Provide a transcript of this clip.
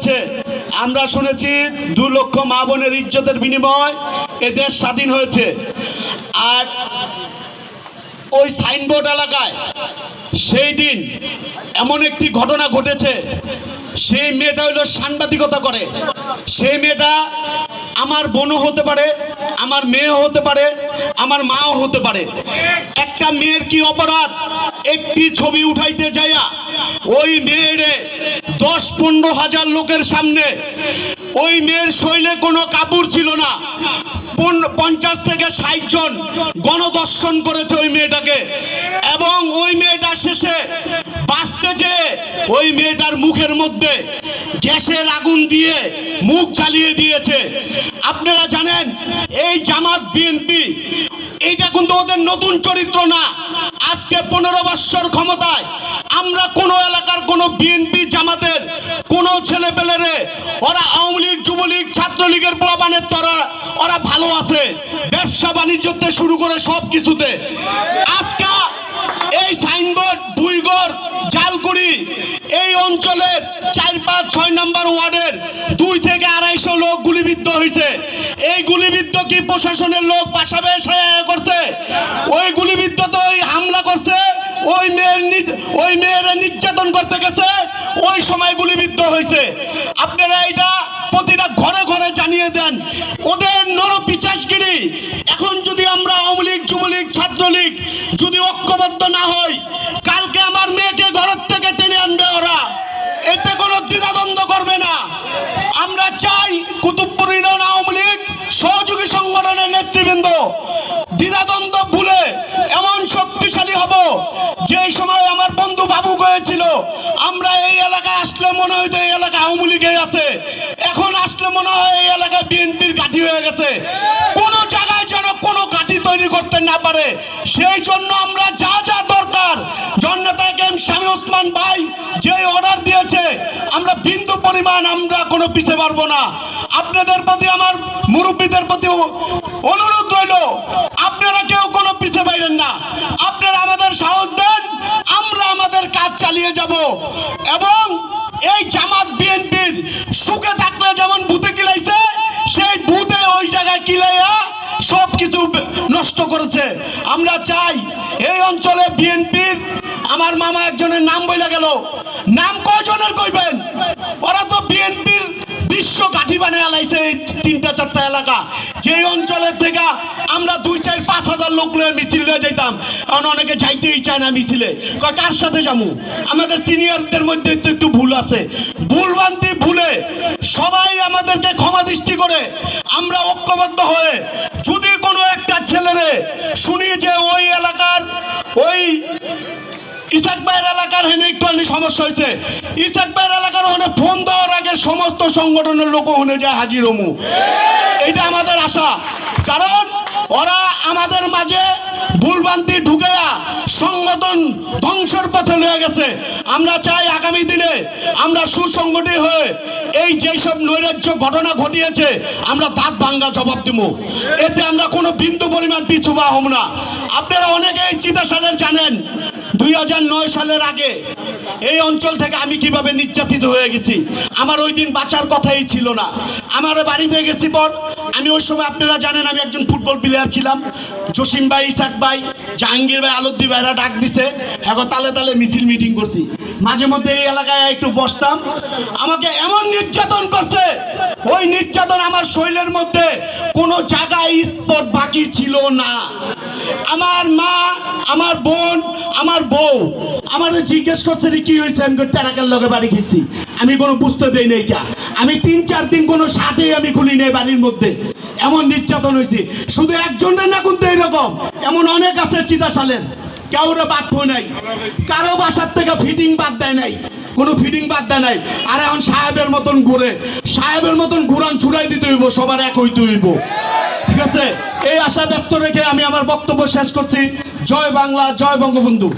হয়েছে। আমরা শুনেছি দু লক্ষ মা বোনের ইজ্জতের বিনিময় এ দেশ স্বাধীন হয়েছে। আর ওই সাইনবোর্ড এলাকায় সেই দিন এমন একটি ঘটনা ঘটেছে, সেই মেয়েটা হইল সাংবাদিকতা করে। সেই মেয়েটা আমার বোনও হতে পারে, আমার মেয়েও হতে পারে, আমার মাও হতে পারে। একটা মেয়ের কি অপরাধ? একটি ছবি উঠাইতে যাইয়া ওই মেয়েরে পনেরো হাজার লোকের সামনে ওই মেয়ের শৈলে কোনো কাপড় ছিল না। পঞ্চাশ থেকে ষাট জন গণদর্শন করেছে ওই মেয়েটাকে। এবং ওই মেয়েটা শেষে বাঁচতে চেয়ে ওই মেয়েটার মুখের মধ্যে গ্যাসের আগুন দিয়ে মুখ জ্বালিয়ে দিয়েছে। আপনারা জানেন, এই জামাত বিএনপি, এইটা কিন্তু ওদের নতুন চরিত্র না। আজকে পনেরো বৎসর ক্ষমতায় আমরা কোন এলাকার কোন বিএনপি জামাতের কোন ছেলে পেলেরে ওরা আওয়ামী লীগ, যুবলীগ, ছাত্রলীগের প্রবানের তরা, ওরা ভালো আছে। ব্যবসা বাণিজ্যতে শুরু করে সব কিছুতে আজকে এই সাইনবোর্ড জালকুড়ি এই অঞ্চলের চার, পাঁচ, ছয় নম্বর ওয়ার্ডের দুই থেকে আড়াইশো লোক গুলিবিদ্ধ হয়েছে এই গুলিবিদ্ধ কি প্রশাসনের লোক পাশাবে করছে? ওই গুলিবিদ্ধ তো ওই হামলা করছে, ওই মেয়ের ওই মেয়ের নির্যাতন করতে গেছে, ওই সময় গুলিবিদ্ধ হয়েছে আপনারা এটা প্রতিটা ঘরে ঘরে জানিয়ে দেন। ওদের নর পিচাসগিরি। এখন যদি আমরা আওয়ামী লীগ, যুবলীগ, ছাত্রলীগ যদি ঐক্যবদ্ধ না হই কালকে আমার মেয়েকে ঘরের থেকে টেনে আনবে ওরা এতে কোনো দ্বিধাদ্বন্দ্ব করবে না চাই কুতুবপুর ইউনিয়ন আওয়ামী লীগ, সহযোগী সংগঠনের নেতৃবৃন্দ, দ্বিধাদ্বন্দ্ব ভুলে এমন শক্তিশালী হব, যে সময় আমার বন্ধু বাবু গিয়েছিল। আমরা এই এলাকায় আসলে মনে হইতো এই এলাকা আওয়ামী লীগে আছে। এখন আসলে মনে হয় এই এলাকায় বিএনপির ঘাঁটি হয়ে গেছে। কোন জায়গায় যেন কোনো ঘাঁটি তৈরি করতে না পারে। সেই জন্য আমরা যা যা দরকার। জননেতা এম স্বামী ওসমান ভাই যে অর্ডার দিয়েছে, আমরা বিন্দু পরিমাণ আমরা কোনো পিছে পারব না। আপনাদের প্রতি আমার মুরব্বীদের প্রতি অনুরোধ রইল, আপনারা কেউ কোনো পিছে পাইলেন না। আপনারা আমাদের সাহস দেন, আমরা আমাদের কাজ চালিয়ে যাব। এবং এই জামাত বিএনপির সুখে থাকলে যেমন ভূতে কিলাইছে সেই ভূতে ওই জায়গায় কিলাইয়া সব কিছু নষ্ট করেছে। আমরা চাই এই অঞ্চলে বিএনপির আমার মামা একজনের নাম বইলা গেল। নাম কয়জনের কইবেন? ওরা তো বিএনপির বিশ্ব কাঠি বানিয়ে আলাইছে এই তিনটা চারটা এলাকা। যেই অঞ্চলের থেকে আমরা দুই, চার, পাঁচ হাজার লোক নিয়ে মিছিল নিয়ে যাইতাম, কারণ অনেকে যাইতেই চায় না মিছিলে। কার সাথে যাব? আমাদের সিনিয়রদের মধ্যে তো একটু ভুল আছে। ভুল ভুলে সবাই আমাদেরকে ক্ষমা দৃষ্টি করে আমরা ঐক্যবদ্ধ হয়ে যদি কোনো একটা ছেলেরে শুনি যে ওই এলাকার, ওই ইসাক ভাইয়ের এলাকার হেনে একটু সমস্যা হয়েছে। ইসাক ভাইয়ের এলাকার ওখানে ফোন দেওয়ার আগে সমস্ত সংগঠনের লোক ওখানে যায় হাজির হমু। এটা আমাদের আশা। কারণ ওরা আমাদের মাঝে ভুলভ্রান্তি ঢুকেয়া সংগঠন ধ্বংসের পথে লয়ে গেছে। আমরা চাই আগামী দিনে আমরা সুসংগঠিত হয়ে এই যেসব নৈরাজ্য ঘটনা ঘটিয়েছে, আমরা দাঁত ভাঙ্গা জবাব দিব। এতে আমরা কোনো বিন্দু পরিমাণ পিছু বা হব না। আপনারা অনেকেই চিতাশালের জানেন দুই হাজার নয় সালের আগে এই অঞ্চল থেকে আমি কীভাবে নির্যাতিত হয়ে গেছি, আমার ওই দিন বাঁচার কথাই ছিল না। আমার বাড়িতে গেছি পর আমি ওই সময় আপনারা জানেন আমি একজন ফুটবল প্লেয়ার ছিলাম। জসিম ভাই, ইসাক ভাই, জাহাঙ্গীর ভাই, আলদ্দি ভাইরা ডাক দিছে। এখন তালে তালে মিছিল মিটিং করছি। মাঝে মধ্যে এই এলাকায় একটু বসতাম। আমাকে এমন নির্যাতন করছে ওই নির্যাতন আমার শরীরের মধ্যে কোনো জায়গায় স্পট বাকি ছিল না। আমার মা, আমার বোন, আমার বউ, আমার জিজ্ঞেস করছে কি হয়েছে? আমি টেরাকের লগে বাড়ি গেছি। আমি কোনো বুঝতে দেই নাই কা আমি তিন, চার দিন কোনো শার্টে আমি খুলি নেই বাড়ির মধ্যে। এমন নির্যাতন হয়েছে। শুধু একজনের না কিন্তু এইরকম। এমন অনেক আছে চিতাশালের। কেউরে বাদ হয় নাই। কারও বাসার থেকে ফিটিং বাদ দেয় নাই। কোনো ফিডিং বাদ দেয় নাই। আর এখন সাহেবের মতন ঘুরে, সাহেবের মতন ঘুরান ছুড়াই দিতে হইব, সবার এক হইতে হইব। ঠিক আছে? এই আশা ব্যক্ত রেখে আমি আমার বক্তব্য শেষ করছি। জয় বাংলা, জয় বঙ্গবন্ধু।